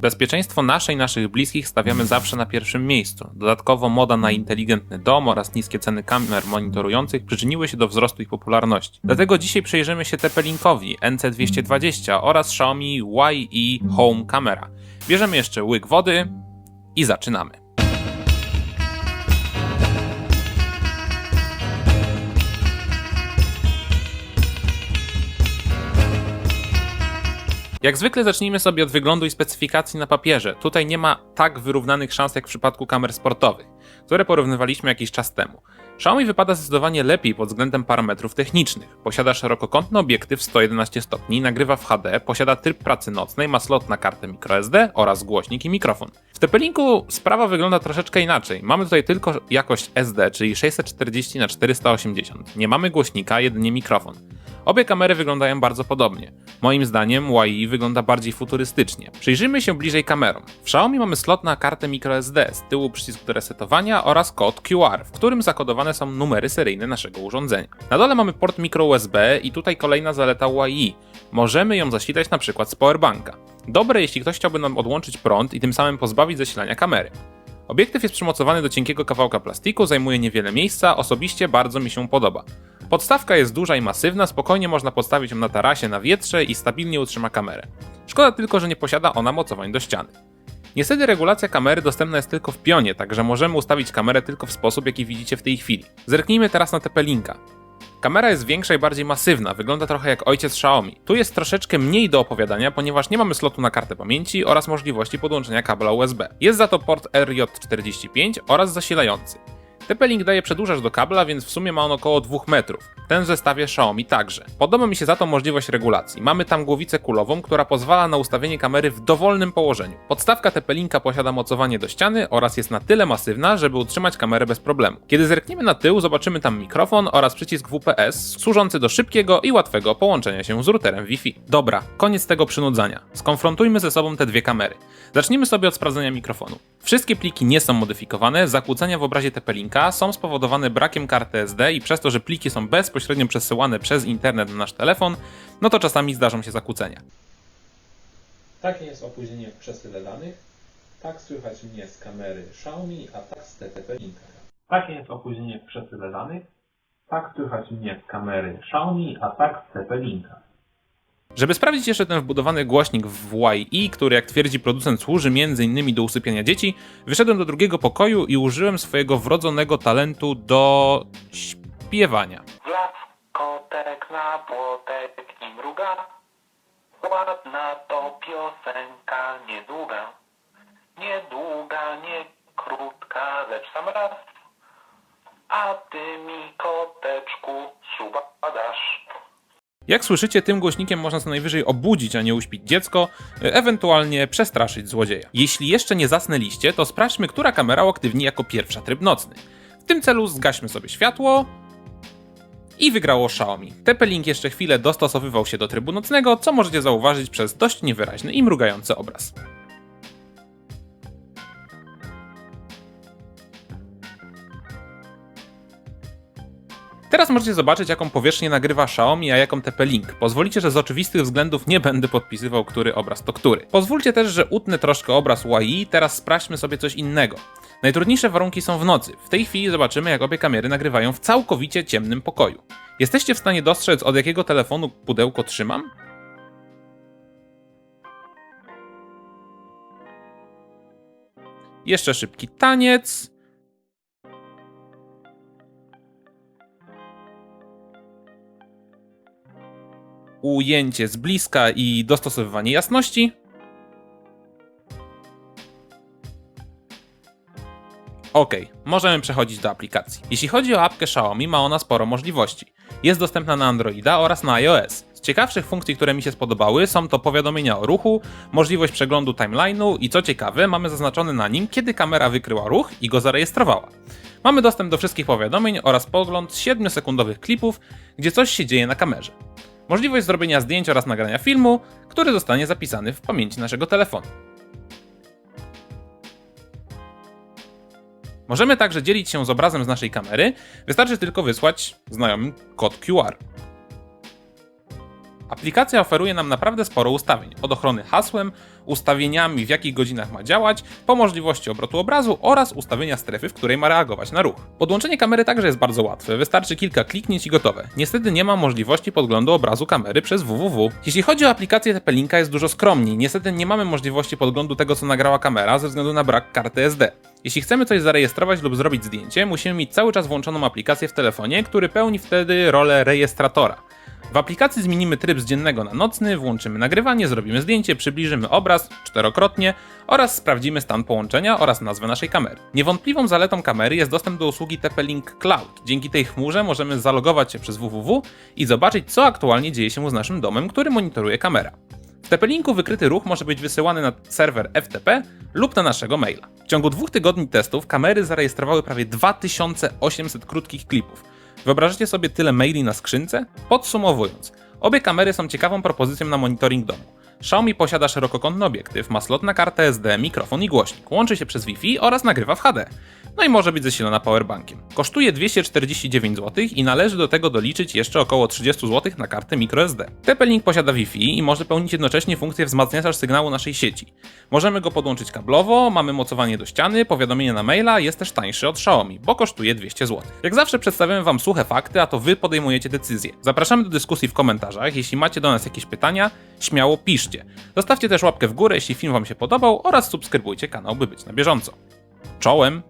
Bezpieczeństwo nasze i naszych bliskich stawiamy zawsze na pierwszym miejscu. Dodatkowo moda na inteligentny dom oraz niskie ceny kamer monitorujących przyczyniły się do wzrostu ich popularności. Dlatego dzisiaj przyjrzymy się TP-Linkowi NC220 oraz Xiaomi YE Home Camera. Bierzemy jeszcze łyk wody i zaczynamy. Jak zwykle zacznijmy sobie od wyglądu i specyfikacji na papierze. Tutaj nie ma tak wyrównanych szans jak w przypadku kamer sportowych, które porównywaliśmy jakiś czas temu. Xiaomi wypada zdecydowanie lepiej pod względem parametrów technicznych. Posiada szerokokątny obiektyw 111 stopni, nagrywa w HD, posiada tryb pracy nocnej, ma slot na kartę microSD oraz głośnik i mikrofon. W TP-Linku sprawa wygląda troszeczkę inaczej. Mamy tutaj tylko jakość SD, czyli 640 x 480 Nie mamy głośnika, jedynie mikrofon. Obie kamery wyglądają bardzo podobnie. Moim zdaniem YE wygląda bardziej futurystycznie. Przyjrzyjmy się bliżej kamerom. W Xiaomi mamy slot na kartę microSD, z tyłu przycisk do resetowania oraz kod QR, w którym zakodowane są numery seryjne naszego urządzenia. Na dole mamy port micro USB i tutaj kolejna zaleta YE. Możemy ją zasilać na przykład z powerbanka. Dobre jeśli ktoś chciałby nam odłączyć prąd i tym samym pozbawić zasilania kamery. Obiektyw jest przymocowany do cienkiego kawałka plastiku, zajmuje niewiele miejsca, osobiście bardzo mi się podoba. Podstawka jest duża i masywna, spokojnie można podstawić ją na tarasie na wietrze i stabilnie utrzyma kamerę. Szkoda tylko, że nie posiada ona mocowań do ściany. Niestety regulacja kamery dostępna jest tylko w pionie, także możemy ustawić kamerę tylko w sposób, jaki widzicie w tej chwili. Zerknijmy teraz na TP-Linka. Kamera jest większa i bardziej masywna, wygląda trochę jak ojciec Xiaomi. Tu jest troszeczkę mniej do opowiadania, ponieważ nie mamy slotu na kartę pamięci oraz możliwości podłączenia kabla USB. Jest za to port RJ45 oraz zasilający. TP-Link daje przedłużacz do kabla, więc w sumie ma on około 2 metrów. Ten w zestawie Xiaomi także. Podoba mi się za to możliwość regulacji. Mamy tam głowicę kulową, która pozwala na ustawienie kamery w dowolnym położeniu. Podstawka TP-Linka posiada mocowanie do ściany oraz jest na tyle masywna, żeby utrzymać kamerę bez problemu. Kiedy zerkniemy na tył, zobaczymy tam mikrofon oraz przycisk WPS, służący do szybkiego i łatwego połączenia się z routerem Wi-Fi. Dobra, koniec tego przynudzania. Skonfrontujmy ze sobą te dwie kamery. Zacznijmy sobie od sprawdzenia mikrofonu. Wszystkie pliki nie są modyfikowane, zakłócenia w obrazie TP-Linka są spowodowane brakiem karty SD i przez to, że pliki są bezpośrednio przesyłane przez internet na nasz telefon, no to czasami zdarzą się zakłócenia. Takie jest opóźnienie w przesyle danych. Tak słychać mnie z kamery Xiaomi, a tak z TP-Linka. Takie jest opóźnienie w przesyle danych. Tak słychać mnie z kamery Xiaomi, a tak z TP-Linka. Żeby sprawdzić jeszcze ten wbudowany głośnik w YE, który jak twierdzi producent służy m.in. do usypiania dzieci, wyszedłem do drugiego pokoju i użyłem swojego wrodzonego talentu do śpiewania. Wlazł kotek na płotek i mruga. Ładna to piosenka, niedługa. Niedługa, nie krótka, lecz sam raz. A ty mi koteczku suba dasz. Jak słyszycie, tym głośnikiem można co najwyżej obudzić, a nie uśpić dziecko, e, ewentualnie przestraszyć złodzieja. Jeśli jeszcze nie zasnęliście, to sprawdźmy, która kamera uaktywni jako pierwsza tryb nocny. W tym celu zgaśmy sobie światło i wygrało Xiaomi. TP-Link jeszcze chwilę dostosowywał się do trybu nocnego, co możecie zauważyć przez dość niewyraźny i mrugający obraz. Teraz możecie zobaczyć, jaką powierzchnię nagrywa Xiaomi, a jaką TP-Link. Pozwolicie, że z oczywistych względów nie będę podpisywał, który obraz to który. Pozwólcie też, że utnę troszkę obraz YE, teraz sprawdźmy sobie coś innego. Najtrudniejsze warunki są w nocy. W tej chwili zobaczymy, jak obie kamery nagrywają w całkowicie ciemnym pokoju. Jesteście w stanie dostrzec, od jakiego telefonu pudełko trzymam? Jeszcze szybki taniec. Ujęcie z bliska i dostosowywanie jasności. Ok, możemy przechodzić do aplikacji. Jeśli chodzi o apkę Xiaomi, ma ona sporo możliwości. Jest dostępna na Androida oraz na iOS. Z ciekawszych funkcji, które mi się spodobały, są to powiadomienia o ruchu, możliwość przeglądu timeline'u i co ciekawe, mamy zaznaczony na nim, kiedy kamera wykryła ruch i go zarejestrowała. Mamy dostęp do wszystkich powiadomień oraz pogląd z 7-sekundowych klipów, gdzie coś się dzieje na kamerze możliwość zrobienia zdjęć oraz nagrania filmu, który zostanie zapisany w pamięci naszego telefonu. Możemy także dzielić się z obrazem z naszej kamery, wystarczy tylko wysłać znajomym kod QR. Aplikacja oferuje nam naprawdę sporo ustawień, od ochrony hasłem, ustawieniami w jakich godzinach ma działać, po możliwości obrotu obrazu oraz ustawienia strefy, w której ma reagować na ruch. Podłączenie kamery także jest bardzo łatwe, wystarczy kilka kliknięć i gotowe. Niestety nie ma możliwości podglądu obrazu kamery przez www. Jeśli chodzi o aplikację TP-Linka jest dużo skromniej, niestety nie mamy możliwości podglądu tego co nagrała kamera ze względu na brak karty SD. Jeśli chcemy coś zarejestrować lub zrobić zdjęcie, musimy mieć cały czas włączoną aplikację w telefonie, który pełni wtedy rolę rejestratora. W aplikacji zmienimy tryb z dziennego na nocny, włączymy nagrywanie, zrobimy zdjęcie, przybliżymy obraz czterokrotnie oraz sprawdzimy stan połączenia oraz nazwę naszej kamery. Niewątpliwą zaletą kamery jest dostęp do usługi TP-Link Cloud. Dzięki tej chmurze możemy zalogować się przez www i zobaczyć co aktualnie dzieje się z naszym domem, który monitoruje kamera. W TP-Linku wykryty ruch może być wysyłany na serwer FTP lub na naszego maila. W ciągu dwóch tygodni testów kamery zarejestrowały prawie 2800 krótkich klipów. Wyobrażacie sobie tyle maili na skrzynce? Podsumowując, obie kamery są ciekawą propozycją na monitoring domu. Xiaomi posiada szerokokątny obiektyw, ma slot na kartę SD, mikrofon i głośnik, łączy się przez Wi-Fi oraz nagrywa w HD. No i może być zasilana powerbankiem. Kosztuje 249 zł i należy do tego doliczyć jeszcze około 30 zł na kartę microSD. TP-Link posiada Wi-Fi i może pełnić jednocześnie funkcję wzmacniacza sygnału naszej sieci. Możemy go podłączyć kablowo, mamy mocowanie do ściany, powiadomienie na maila, jest też tańszy od Xiaomi, bo kosztuje 200 zł. Jak zawsze przedstawiamy Wam suche fakty, a to Wy podejmujecie decyzje. Zapraszamy do dyskusji w komentarzach, jeśli macie do nas jakieś pytania, śmiało piszcie. Zostawcie też łapkę w górę, jeśli film Wam się podobał oraz subskrybujcie kanał, by być na bieżąco. Czołem!